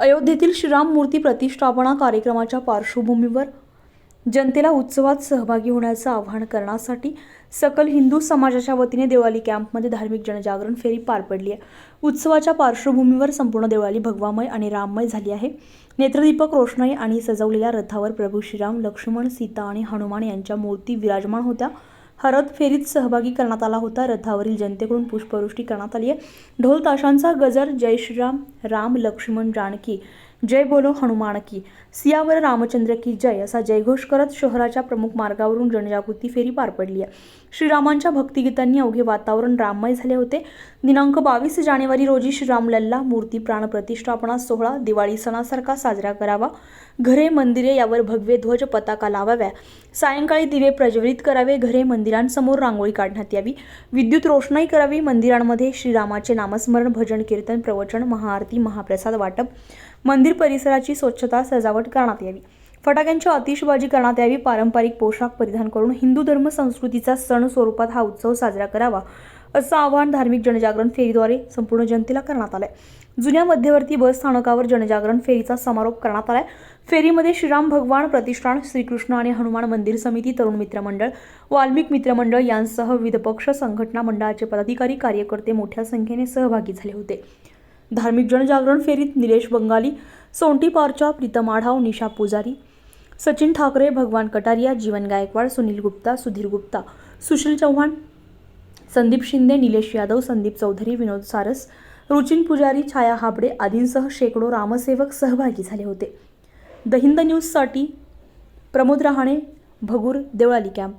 अयोध्येतील श्रीराम मूर्ती प्रतिष्ठापना कार्यक्रमाच्या पार्श्वभूमीवर जनतेला उत्सवात सहभागी होण्याचं आवाहन करण्यासाठी सकल हिंदू समाजाच्या वतीने देवाली कॅम्पमध्ये धार्मिक जनजागरण फेरी पार पडली आहे. उत्सवाच्या पार्श्वभूमीवर संपूर्ण देवाली भगवामय आणि राममय झाली आहे. नेत्रदीपक रोषणाई आणि सजवलेल्या रथावर प्रभू श्रीराम लक्ष्मण सीता आणि हनुमान यांच्या मूर्ती विराजमान होत्या. हा रथ फेरीत सहभागी करण्यात आला होता. रथावरील जनतेकडून पुष्पवृष्टी करण्यात आली आहे. ढोल ताशांचा गजर जय राम लक्ष्मण जानकी जय बोलो हनुमान की. सियावर रामचंद्र की जय असा जयघोष करत शहराच्या प्रमुख मार्गावरून जनजागृती फेरी पार पडली आहे. श्रीरामांच्या भक्तिगीतांनी अवघे वातावरण राममय झाले होते. दिनांक बावीस जानेवारी रोजी श्रीरामलल्ला मूर्ती प्राण प्रतिष्ठापना सोहळा दिवाळी सणासारखा साजरा करावा. घरे मंदिरे यावर भगवे ध्वज पताका लावाव्या. सायंकाळी दिवे प्रज्वलित करावे. घरे मंदिरांसमोर रांगोळी काढण्यात यावी. विद्युत रोषणाई करावी. मंदिरांमध्ये श्रीरामाचे नामस्मरण भजन कीर्तन प्रवचन महाआरती महाप्रसाद वाटप. मंदिर परिसराची स्वच्छता सजावट करण्यात यावी. फटाक्यांची आतिषबाजी करण्यात यावी. पारंपरिक पोशाख परिधान करून हिंदू धर्म संस्कृतीचा सण स्वरूपात हा उत्सव साजरा करावा असं आवाहन धार्मिक जनजागरण फेरीद्वारे संपूर्ण जनतेला करण्यात आलंय. जुन्या मध्यवर्ती बस स्थानकावर जनजागरण फेरीचा समारोप करण्यात आलाय. फेरीमध्ये श्रीराम भगवान प्रतिष्ठान श्रीकृष्ण आणि हनुमान मंदिर समिती तरुण मित्रमंडळ वाल्मिक मित्रमंडळ यांसह विविध पक्ष संघटना मंडळाचे पदाधिकारी कार्यकर्ते मोठ्या संख्येने सहभागी झाले होते. धार्मिक जनजागरण फेरीत निलेश बंगाली सोंटी पारचा प्रीतम आढाव निशा पुजारी सचिन ठाकरे भगवान कटारिया जीवन गायकवाड सुनील गुप्ता सुधीर गुप्ता सुशील चव्हाण संदीप शिंदे निलेश यादव संदीप चौधरी विनोद सारस रुचिन पुजारी छाया हाबडे आदींसह शेकडो रामसेवक सहभागी झाले होते. द हिंद न्यूजसाठी प्रमोद रहाणे भगूर देवळाली कॅम्प.